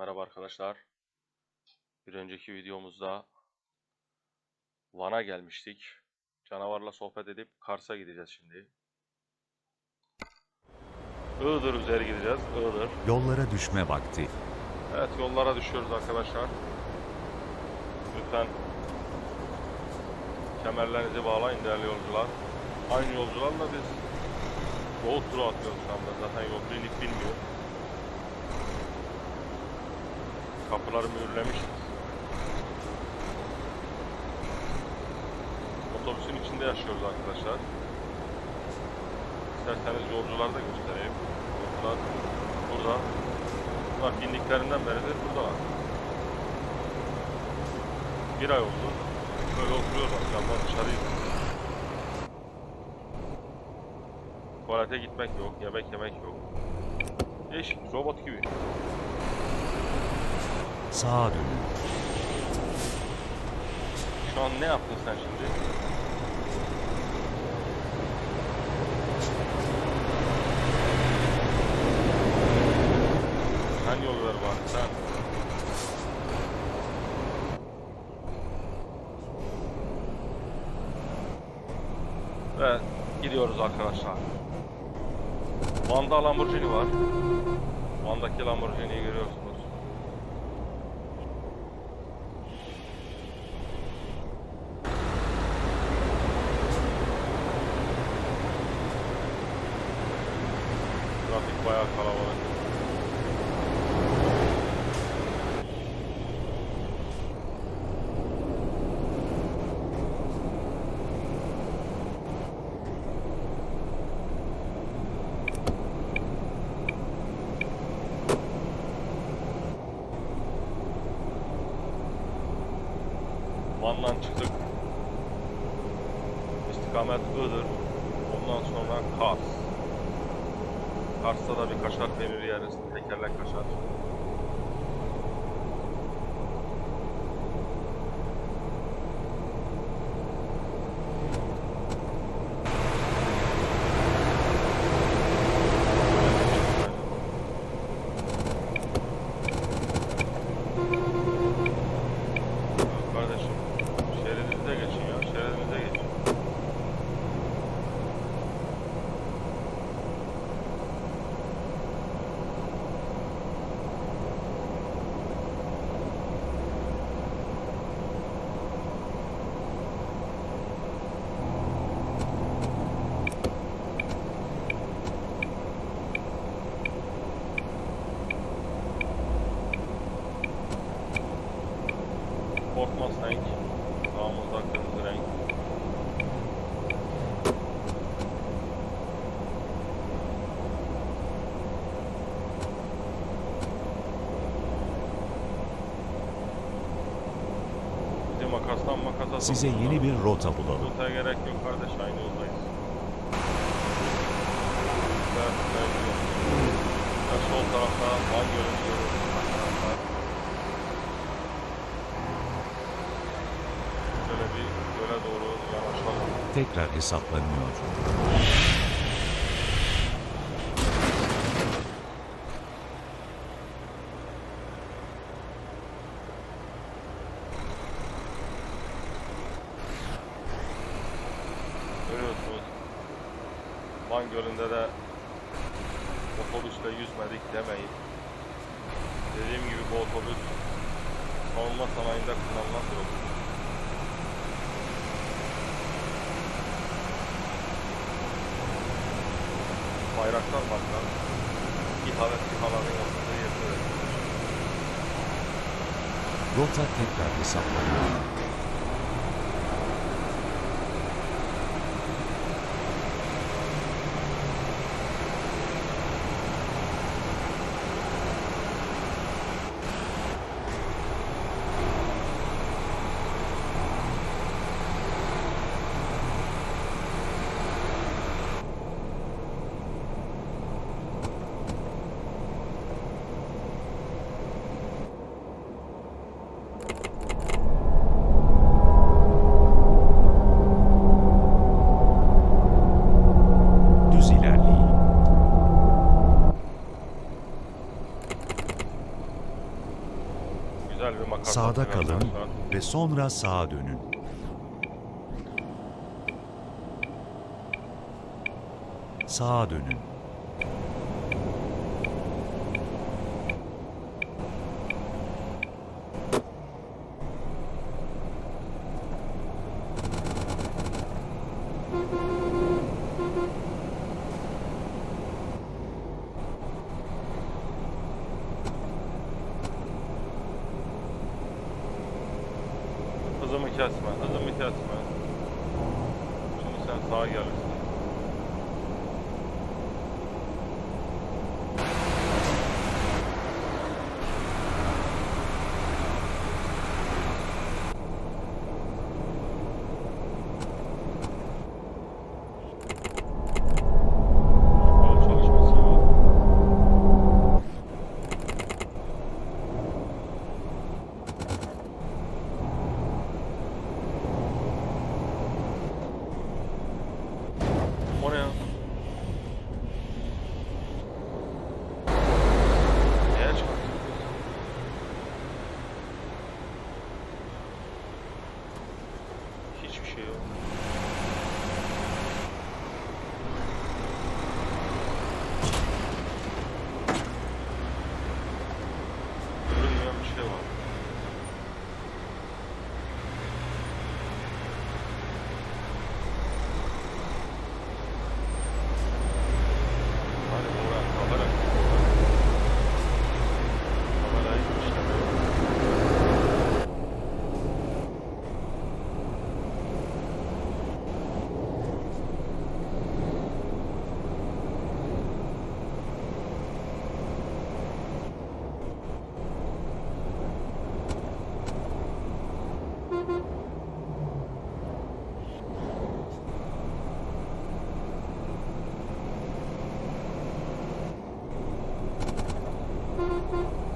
Merhaba arkadaşlar. Bir önceki videomuzda Van'a gelmiştik. Canavarla sohbet edip Kars'a gideceğiz şimdi. Iğdır üzeri gideceğiz. Iğdır. Yollara düşme vakti. Evet yollara düşüyoruz arkadaşlar. Lütfen kemerlerinizi bağlayın değerli yolcular. Aynı yolcularla biz Doğu turu atıyoruz şu anda. Zaten yolcu inip bilmiyor. Kapıları mühürlemişiz. Otobüsün içinde yaşıyoruz arkadaşlar. İsterseniz yolcuları da göstereyim. Yolcular burada. Bunlar bindiklerinden beridir buradalar. Bir ay oldu. Böyle oturuyorlar. Camdan dışarı izliyorlar. Tuvalete gitmek yok, yemek yemek yok. Değişik, robot gibi. Sağa dönün. Şu an ne yaptın sen şimdi? Sen yol ver bari sen. Ve gidiyoruz arkadaşlar. Van'da Lamborghini var. Van'daki Lamborghini'yi görüyorsunuz. Bayağı kalabalık. Van'dan çıktık. İstikamet Iğdır. Ondan sonra Kars. Kars'ta da bir kaşar peyniri yeriz. Tekerlek kaşar. Size yeni bir rota bulalım. Rotaya gerek yok kardeş aynı yoldayız. Sol tarafta Van Gölü'nü arkadaşlar. Şöyle bir göle doğru yanaşalım. Tekrar hesaplanıyor. Bayraktar marka İHA ve SİHA'ların yapıldığı yerde Rota tekrar hesaplanıyor. Sağda kalın ve sonra sağa dönün. Sağa dönün. Mm-hmm.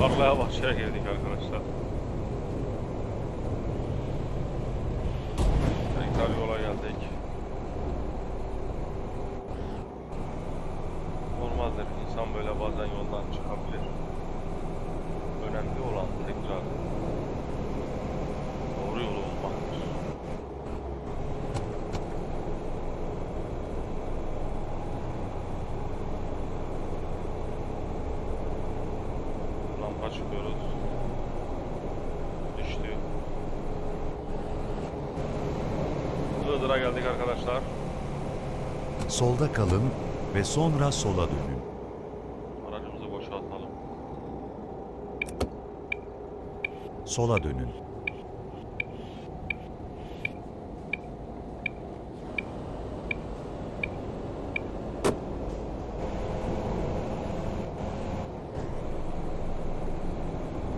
Tarlaya bahçeye girdik arkadaşlar. Tekrar yola geldik. Normaldir insan böyle bazen yoldan çıkabilir. Önemli olan tekrar doğru yolu bulmaktır. Lampa çıkıyoruz. Düştü. Iğdır'a geldik arkadaşlar. Solda kalın ve sonra sola dönün. Aracımızı boşaltalım. Sola dönün.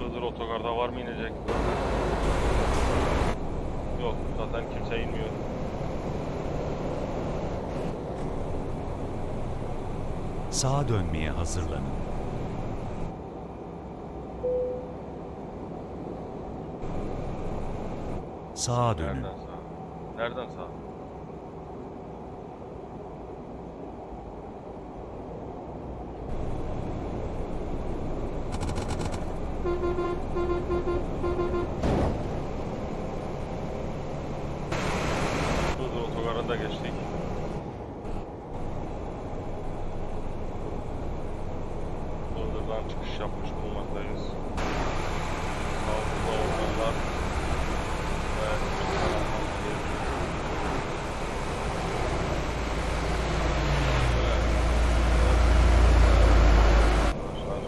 Iğdır otogarda var mı inecek? Yok zaten kimse inmiyor. Sağa dönmeye hazırlanın. Sağa dönün. Nereden sağ? Nereden sağ? Iğdır otogarında geçtik. Yoldan çıkış yapmış bulunmaktayız. Sağımızda ormanlar ve çok karanlık bir Evet. Arkadaşlar.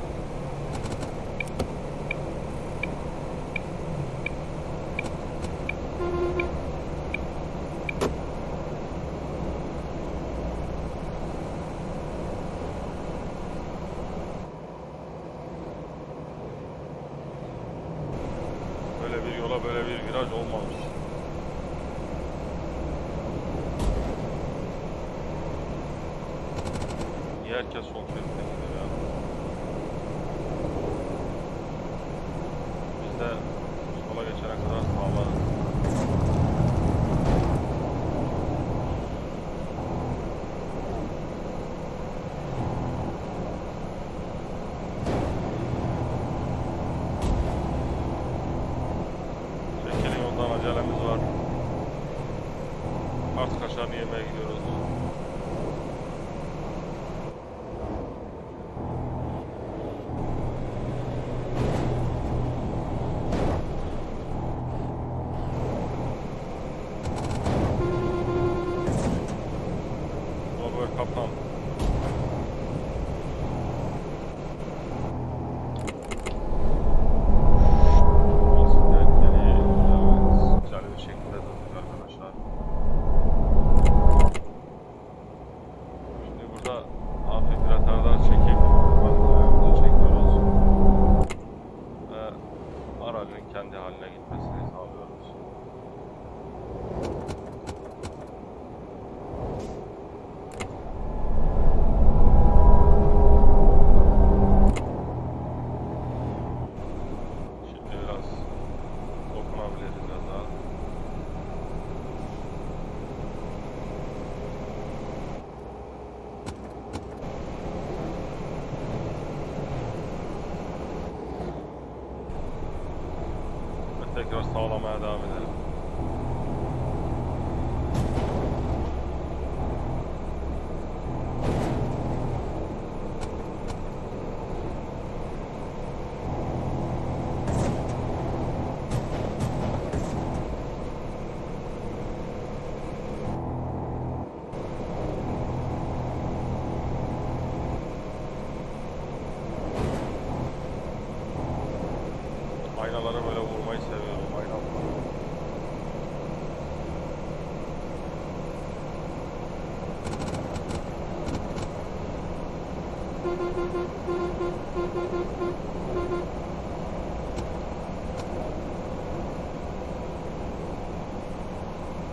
Böyle bir yola böyle bir viraj olmamış. Herkes sol şeritten gidiyor ya? Biz de sola geçene kadar sağlarız.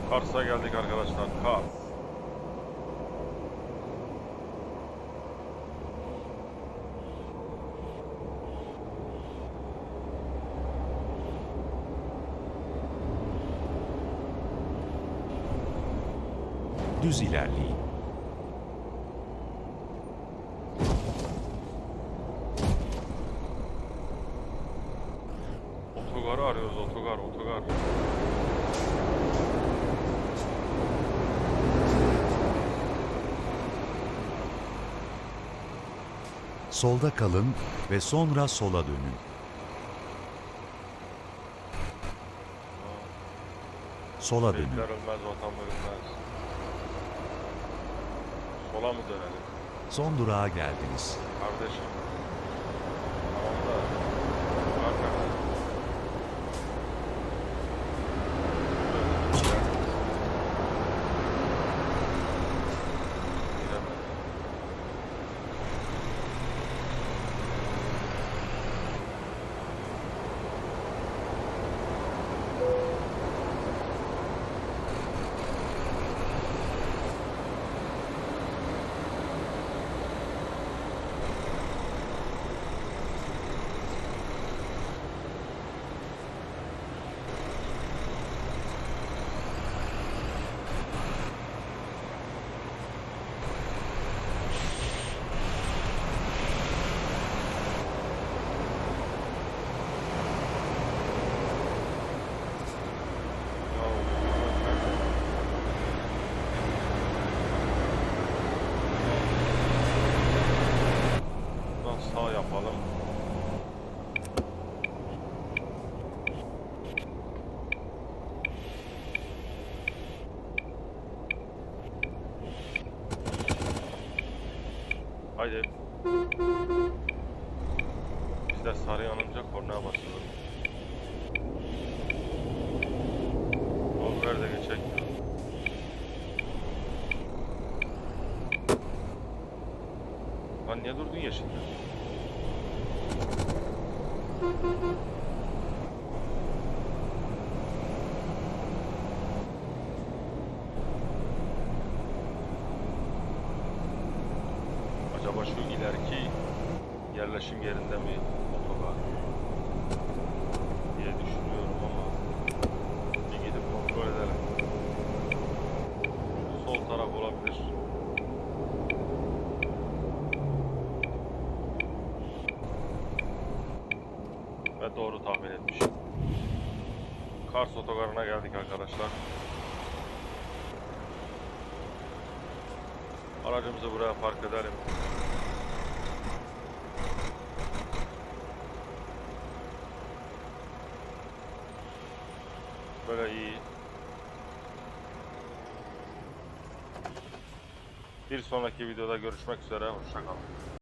Kars'a geldik arkadaşlar. Kars. Düz ilerleyin. Solda kalın ve sonra sola dönün. Sola dönün. ölmez, vatan bölünmez. Sola mı dönelim? Son durağa geldiniz. Kardeşim. Tamam da. Var kardeşim. Böyle gidelim. Gidemedim. sağ yapalım. Haydi. Biz de sarı yanınca kornaya basıyoruz. Yol ver de geçek. Lan niye durdun yeşilde? Acaba şu ileriki yerleşim yerinde mi Ve doğru tahmin etmişim. Kars otogarına geldik arkadaşlar. Aracımızı buraya park edelim. Böyle iyi. Bir sonraki videoda görüşmek üzere. Hoşçakalın.